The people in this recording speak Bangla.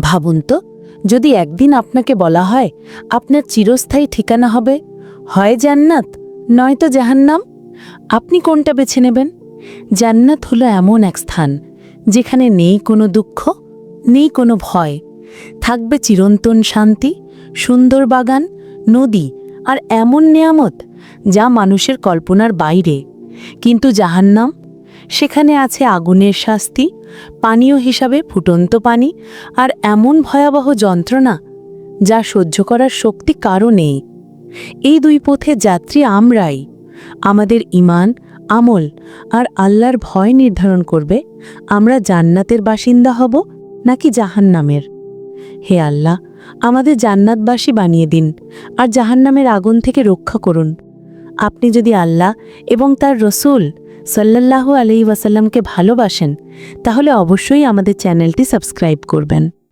ভাবুন তো, যদি একদিন আপনাকে বলা হয় আপনার চিরস্থায়ী ঠিকানা হবে, হয় জান্নাত নয়তো জাহান্নাম, আপনি কোনটা বেছে নেবেন? জান্নাত হলো এমন এক স্থান যেখানে নেই কোনো দুঃখ, নেই কোনো ভয়। থাকবে চিরন্তন শান্তি, সুন্দর বাগান, নদী আর এমন নেয়ামত যা মানুষের কল্পনার বাইরে। কিন্তু জাহান্নাম সেখানে আছে আগুনের শাস্তি, পানীয় হিসাবে ফুটন্ত পানি আর এমন ভয়াবহ যন্ত্রণা যা সহ্য করার শক্তি কারও নেই। এই দুই পথে যাত্রী আমরাই। আমাদের ইমান আমল আর আল্লাহর ভয় নির্ধারণ করবে, আমরা জান্নাতের বাসিন্দা হব নাকি জাহান্নামের? হে আল্লাহ, আমাদের জান্নাতবাসী বানিয়ে দিন আর জাহান্নামের আগুন থেকে রক্ষা করুন। আপনি যদি আল্লাহ এবং তার রসুল সাল্লাল্লাহু আলহি ওয়াসাল্লামকে ভালোবাসেন তাহলে অবশ্যই আমাদের চ্যানেলটি সাবস্ক্রাইব করবেন।